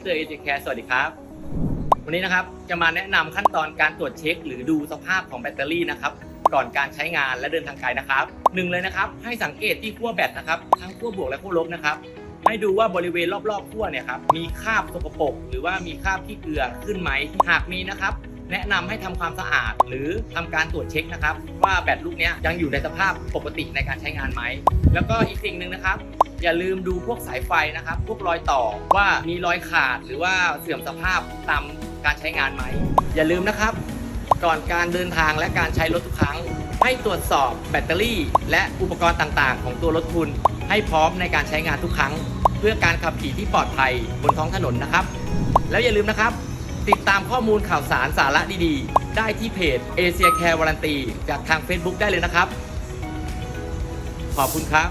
เตอร์เอเจแคร์สวัสดีครับ วันนี้นะครับจะมาแนะนำขั้นตอนการตรวจเช็ค หรือดูสภาพของแบตเตอรี่นะครับ ก่อนการใช้งานและเดินทางไกลนะครับหนึ่งเลยนะครับ ให้สังเกตที่ขั้วแบตนะครับ ทั้งขั้วบวกและขั้วลบนะครับ ให้ดูว่าบริเวณรอบๆขั้วเนี่ยครับมีคราบสกปรกหรือว่ามีคราบที่เกลือขึ้นไหมหากมีนะครับ แนะนำให้ทำความสะอาด หรือทำการตรวจเช็คนะครับ ว่าแบตลูกนี้ยังอยู่ในสภาพปกติในการใช้งานไหม แล้วก็อีกสิ่งหนึ่งนะครับ อย่าลืมดูพวกสายไฟนะครับ พวกรอยต่อว่ามีรอยขาดหรือว่าเสื่อมสภาพตามการใช้งานไหม อย่าลืมนะครับ ก่อนการเดินทางและการใช้รถทุกครั้ง ให้ตรวจสอบแบตเตอรี่ และอุปกรณ์ต่างๆ ของตัวรถคุณ ให้พร้อมในการใช้งานทุกครั้ง เพื่อการขับขี่ที่ปลอดภัยบนท้องถนนนะครับ แล้วอย่าลืมนะครับ ติดตามข้อมูลข่าวสารสาระดีๆ ได้ที่เพจเอเชียแคร์วารันตีจากทาง Facebook ได้เลยนะครับ ขอบคุณครับ